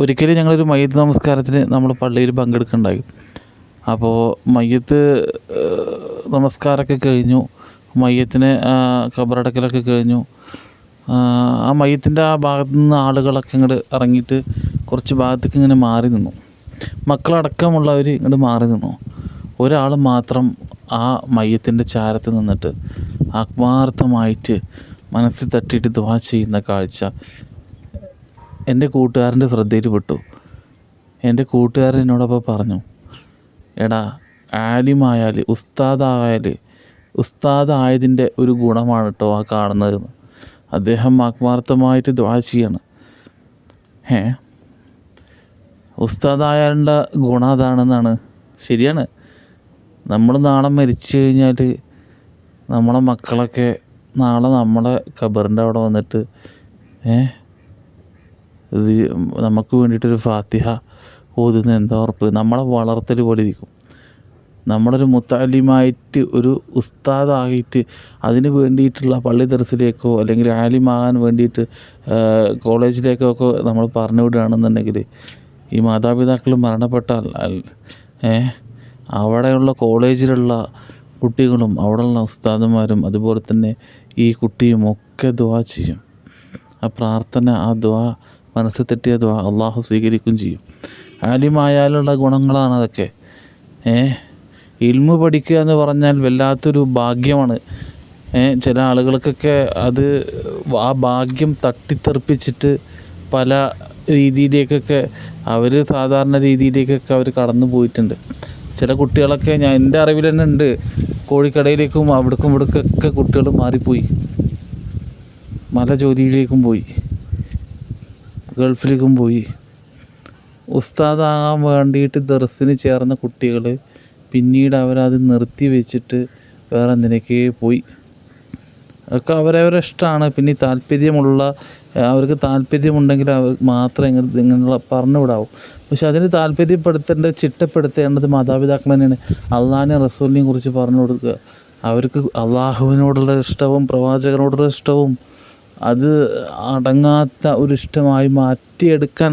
ഒരിക്കലും ഞങ്ങളൊരു മയ്യത്ത് നമസ്കാരത്തിന് നമ്മൾ പള്ളിയിൽ പങ്കെടുക്കുന്നുണ്ടായി അപ്പോൾ മയ്യത്ത് നമസ്കാരമൊക്കെ കഴിഞ്ഞു. മയ്യത്തിനെ ഖബറടക്കലൊക്കെ കഴിഞ്ഞു. ആ മയ്യത്തിന്റെ ആ ഭാഗത്ത് നിന്ന് ആളുകളൊക്കെ ഇങ്ങോട്ട് ഇറങ്ങിയിട്ട് കുറച്ച് ഭാഗത്തേക്ക് ഇങ്ങനെ മാറി നിന്നു. മക്കളടക്കമുള്ളവർ ഇങ്ങോട്ട് മാറി നിന്നു. ഒരാൾ മാത്രം ആ മയ്യത്തിന്റെ ചാരത്ത് നിന്നിട്ട് ആത്മാർത്ഥമായിട്ട് മനസ്സിൽ തട്ടിയിട്ട് ദുവാ ചെയ്യുന്ന കാഴ്ച എന്റെ കൂട്ടുകാരന്റെ ശ്രദ്ധയിൽ പെട്ടു. എന്റെ കൂട്ടുകാരൻ എന്നോടപ്പോൾ പറഞ്ഞു എടാ ആലിമായാൽ ഉസ്താദായാൽ ഉസ്താദായതിന്റെ ഒരു ഗുണമാണ് കേട്ടോ ആ കാണുന്നതെന്ന്. അദ്ദേഹം ആത്മാർത്ഥമായിട്ട് ദ്വാ ചെയ്യാണ്. ഏ ഉസ്താദായാലുള്ള ഗുണം അതാണെന്നാണ്. ശരിയാണ്. നമ്മൾ നാളെ മരിച്ചു കഴിഞ്ഞാൽ നമ്മളെ മക്കളൊക്കെ നാളെ നമ്മളെ ഖബറിന്റെ അവിടെ വന്നിട്ട് ഏ നമുക്ക് വേണ്ടിയിട്ടൊരു ഫാത്തിഹ ഓതുന്ന എന്താ ഉറപ്പ്? നമ്മളെ വളർത്തൽ പോലെ ഇരിക്കും. നമ്മളൊരു മുത്താലിമായിട്ട് ഒരു ഉസ്താദായിട്ട് അതിന് വേണ്ടിയിട്ടുള്ള പള്ളി ദർസിലേക്കോ അല്ലെങ്കിൽ ആലിമാകാൻ വേണ്ടിയിട്ട് കോളേജിലേക്കോ ഒക്കെ നമ്മൾ പറഞ്ഞു വിടുകയാണെന്നുണ്ടെങ്കിൽ ഈ മാതാപിതാക്കൾ മരണപ്പെട്ടാൽ അവിടെയുള്ള കോളേജിലുള്ള കുട്ടികളും അവിടെയുള്ള ഉസ്താദന്മാരും അതുപോലെ തന്നെ ഈ കുട്ടിയും ഒക്കെ ദുവാ ചെയ്യും. ആ പ്രാർത്ഥന ആ ദുവാ മനസ്സിൽ തെറ്റിയത് അള്ളാഹു സ്വീകരിക്കുകയും ചെയ്യും. ആലിമായാലുള്ള ഗുണങ്ങളാണ് അതൊക്കെ. ഏ? ഇൽമു പഠിക്കുക എന്ന് പറഞ്ഞാൽ വല്ലാത്തൊരു ഭാഗ്യമാണ്. ചില ആളുകൾക്കൊക്കെ അത് ആ ഭാഗ്യം തട്ടിത്തെറിപ്പിച്ചിട്ട് പല രീതിയിലേക്കൊക്കെ അവർ സാധാരണ രീതിയിലേക്കൊക്കെ അവർ കടന്നു പോയിട്ടുണ്ട്. ചില കുട്ടികളൊക്കെ ഞാൻ എന്റെ അറിവിൽ തന്നെ ഉണ്ട്. കോഴിക്കടയിലേക്കും അവിടേക്കും ഇവിടേക്കൊക്കെ കുട്ടികൾ മാറിപ്പോയി. മല ജോലിയിലേക്കും പോയി. ഗൾഫിലേക്കും പോയി. ഉസ്താദാകാൻ വേണ്ടിയിട്ട് ദർസിന് ചേർന്ന കുട്ടികൾ പിന്നീട് അവരത് നിർത്തി വെച്ചിട്ട് വേറെ എന്തിനൊക്കെ പോയി. അതൊക്കെ അവരവരെ ഇഷ്ടമാണ് പിന്നെ താല്പര്യമുള്ള അവർക്ക് താല്പര്യമുണ്ടെങ്കിൽ അവർ മാത്രം ഇങ്ങനെ ഇങ്ങനെയുള്ള പറഞ്ഞു വിടാവും. പക്ഷെ അതിന് താല്പര്യപ്പെടുത്തേണ്ട ചിട്ടപ്പെടുത്തേണ്ടത് മാതാപിതാക്കൾ തന്നെയാണ്. അള്ളാഹിനെ റസൂലിനെയും കുറിച്ച് പറഞ്ഞു കൊടുക്കുക. അവർക്ക് അള്ളാഹുവിനോടുള്ള ഇഷ്ടവും പ്രവാചകനോടുള്ള ഇഷ്ടവും അത് അടങ്ങാത്ത ഒരു ഇഷ്ടമായി മാറ്റിയെടുക്കാൻ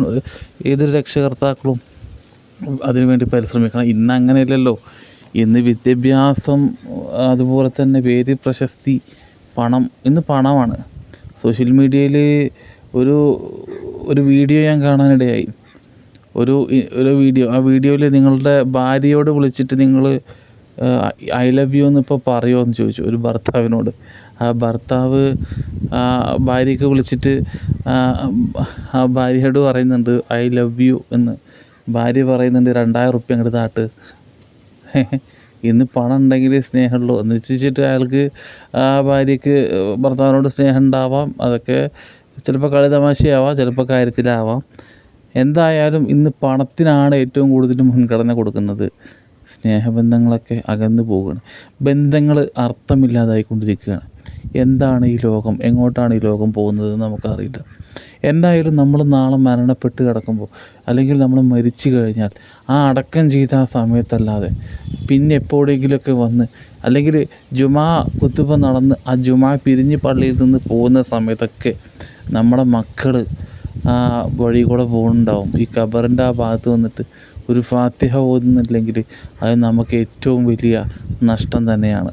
ഏതൊരു രക്ഷകർത്താക്കളും അതിനുവേണ്ടി പരിശ്രമിക്കണം. ഇന്ന് അങ്ങനെയല്ലല്ലോ ഇന്ന് വിദ്യാഭ്യാസം അതുപോലെ തന്നെ പേര് പ്രശസ്തി പണം ഇന്ന് പണമാണ്. സോഷ്യൽ മീഡിയയിൽ ഒരു ഒരു വീഡിയോ ഞാൻ കാണാനിടയായി. ഒരു ഒരു വീഡിയോ ആ വീഡിയോയിൽ നിങ്ങളുടെ ഭാര്യയോട് വിളിച്ചിട്ട് നിങ്ങൾ ഐ ലവ് യു എന്ന് ഇപ്പോൾ പറയുമോ എന്ന് ചോദിച്ചു ഒരു ഭർത്താവിനോട്. ആ ഭർത്താവ് ആ ഭാര്യയ്ക്ക് വിളിച്ചിട്ട് ആ ഭാര്യയോട് പറയുന്നുണ്ട് ഐ ലവ് യു എന്ന്. ഭാര്യ പറയുന്നുണ്ട് രണ്ടായിരം റുപ്യ അങ്ങോട്ട് താട്ട്. ഇന്ന് പണം ഉണ്ടെങ്കിൽ സ്നേഹമുള്ളൂ. എന്ന് വെച്ചിട്ട് അയാൾക്ക് ആ ഭാര്യയ്ക്ക് ഭർത്താവിനോട് സ്നേഹം ഉണ്ടാവാം. അതൊക്കെ ചിലപ്പോൾ കളി തമാശയാവാം ചിലപ്പോൾ കാര്യത്തിലാവാം. എന്തായാലും ഇന്ന് പണത്തിനാണ് ഏറ്റവും കൂടുതൽ മുൻഗണന കൊടുക്കുന്നത്. സ്നേഹബന്ധങ്ങളൊക്കെ അകന്നു പോവുകയാണ് ബന്ധങ്ങൾ അർത്ഥമില്ലാതായിക്കൊണ്ടിരിക്കുകയാണ്. എന്താണ് ഈ ലോകം? എങ്ങോട്ടാണ് ഈ ലോകം പോകുന്നത് നമുക്കറിയില്ല. എന്തായാലും നമ്മൾ നാളെ മരണപ്പെട്ട് കിടക്കുമ്പോൾ അല്ലെങ്കിൽ നമ്മൾ മരിച്ചു കഴിഞ്ഞാൽ ആ അടക്കം ചെയ്ത ആ സമയത്തല്ലാതെ പിന്നെ എപ്പോഴെങ്കിലുമൊക്കെ വന്ന് അല്ലെങ്കിൽ ജുമാ കുത്തുബ നടന്ന് ആ ജുമാ പിരിഞ്ഞ് പള്ളിയിൽ നിന്ന് പോകുന്ന സമയത്തൊക്കെ നമ്മുടെ മക്കൾ ആ വഴി കൂടെ പോകുന്നുണ്ടാവും. ഈ ഖബറിന്റെ ആ ഭാഗത്ത് വന്നിട്ട് ഒരു ഫാത്തിഹ ഓതുന്നില്ലെങ്കിൽ അത് നമുക്ക് ഏറ്റവും വലിയ നഷ്ടം തന്നെയാണ്.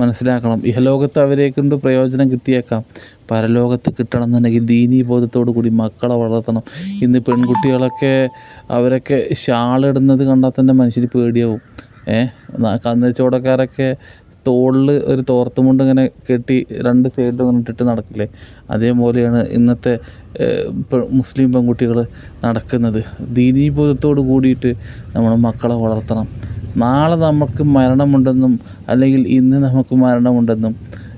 മനസ്സിലാക്കണം. ഇഹലോകത്ത് അവരെ കൊണ്ട് പ്രയോജനം കിട്ടിയേക്കാം. പരലോകത്ത് കിട്ടണം എന്നുണ്ടെങ്കിൽ ദീനീ ബോധത്തോടു കൂടി മക്കളെ വളർത്തണം. ഇന്ന് പെൺകുട്ടികളൊക്കെ അവരൊക്കെ ഷാളിടുന്നത് കണ്ടാൽ തന്നെ മനുഷ്യർ പേടിയാവും. ഏഹ്? കന്നുകച്ചവടക്കാരൊക്കെ തോളിൽ ഒരു തോർത്തുമുണ്ട് ഇങ്ങനെ കെട്ടി രണ്ട് സൈഡിലും ഇങ്ങനെ ഇട്ടിട്ട് നടക്കില്ലേ? അതേപോലെയാണ് ഇന്നത്തെ മുസ്ലിം പെൺകുട്ടികൾ നടക്കുന്നത്. ദീനീബോധത്തോട് കൂടിയിട്ട് നമ്മൾ മക്കളെ വളർത്തണം. നാളെ നമുക്ക് മരണമുണ്ടെന്നും അല്ലെങ്കിൽ ഇന്ന് നമുക്ക് മരണമുണ്ടെന്നും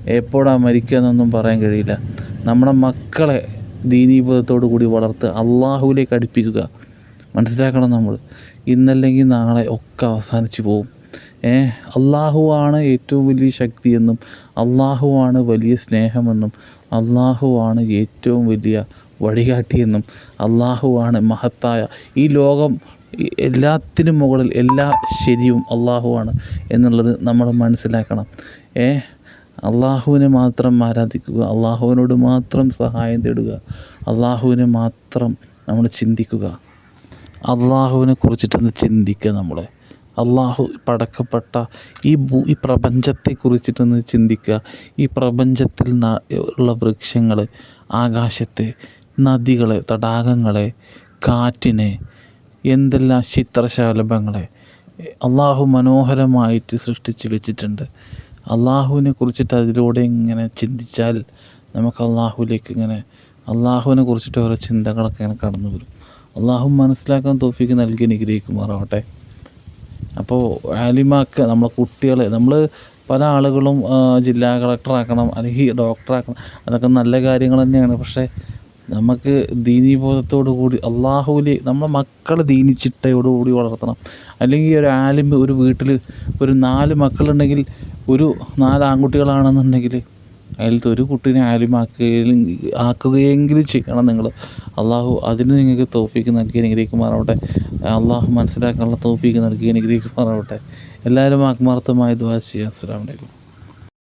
എപ്പോഴാണ് മരിക്കുക എന്നൊന്നും പറയാൻ കഴിയില്ല. നമ്മുടെ മക്കളെ ദീനീബോധത്തോടു കൂടി വളർത്ത് അള്ളാഹുവിലേക്ക് അടുപ്പിക്കുക. മനസ്സിലാക്കണം നമ്മൾ. ഇന്നല്ലെങ്കിൽ നാളെ ഒക്കെ അവസാനിച്ചു പോകും. അള്ളാഹുവാണ് ഏറ്റവും വലിയ ശക്തിയെന്നും അള്ളാഹുവാണ് വലിയ സ്നേഹമെന്നും അള്ളാഹുവാണ് ഏറ്റവും വലിയ വഴികാട്ടിയെന്നും അള്ളാഹുവാണ് മഹത്തായ ഈ ലോകം എല്ലാത്തിനും മുകളിൽ എല്ലാ ശരിയും അള്ളാഹുവാണ് എന്നുള്ളത് നമ്മൾ മനസ്സിലാക്കണം. ഏ അള്ളാഹുവിനെ മാത്രം ആരാധിക്കുക അള്ളാഹുവിനോട് മാത്രം സഹായം തേടുക അള്ളാഹുവിനെ മാത്രം നമ്മൾ ചിന്തിക്കുക. അള്ളാഹുവിനെ കുറിച്ചിട്ടൊന്ന് ചിന്തിക്കുക നമ്മൾ അള്ളാഹു പടക്കപ്പെട്ട ഈ ഭൂ ഈ പ്രപഞ്ചത്തെ കുറിച്ചിട്ടൊന്ന് ചിന്തിക്കുക. ഈ പ്രപഞ്ചത്തിൽ ഉള്ള വൃക്ഷങ്ങൾ ആകാശത്തെ നദികളെ തടാകങ്ങളെ കാറ്റിനെ എന്തെല്ലാം ചിത്രശലഭങ്ങളെ അള്ളാഹു മനോഹരമായിട്ട് സൃഷ്ടിച്ച് വെച്ചിട്ടുണ്ട്. അള്ളാഹുവിനെ കുറിച്ചിട്ട് അതിലൂടെ ഇങ്ങനെ ചിന്തിച്ചാൽ നമുക്ക് അള്ളാഹുവിലേക്ക് ഇങ്ങനെ അള്ളാഹുവിനെ കുറിച്ചിട്ട് ഓരോ ചിന്തകളൊക്കെ ഇങ്ങനെ കടന്നു വരും അള്ളാഹു മനസ്സിലാക്കാൻ തോഫിക്ക് നൽകി അനുഗ്രഹിക്കുമാറാവട്ടെ. അപ്പോൾ ആലിമാക്ക് നമ്മളെ കുട്ടികളെ നമ്മൾ പല ആളുകളും ജില്ലാ കളക്ടറാക്കണം അല്ലെങ്കിൽ ഡോക്ടറാക്കണം. അതൊക്കെ നല്ല കാര്യങ്ങൾ തന്നെയാണ്. പക്ഷേ നമുക്ക് ദീനീബോധത്തോടു കൂടി അള്ളാഹുവിൽ നമ്മളെ മക്കളെ ദീനി ചിട്ടയോടുകൂടി വളർത്തണം. അല്ലെങ്കിൽ ഒരു ആലിം ഒരു വീട്ടിൽ ഒരു നാല് മക്കളുണ്ടെങ്കിൽ ഒരു നാല് ആൺകുട്ടികളാണെന്നുണ്ടെങ്കിൽ അതിലത്തെ ഒരു കുട്ടീനെ ആലിമാക്കുകയും ആക്കുകയെങ്കിലും ചെയ്യണം നിങ്ങൾ അള്ളാഹു അതിന് നിങ്ങൾക്ക് തോഫിക്ക് നൽകി അനുഗ്രഹിക്കുമാറാവട്ടെ. അള്ളാഹു മനസ്സിലാക്കാനുള്ള തോഫിക്ക് നൽകി അനുഗ്രഹിക്കുമാറാവട്ടെ. എല്ലാവരും ആത്മാർത്ഥമായി ദ്വാ ചെയ്യാം അസ്സാം വലൈക്കും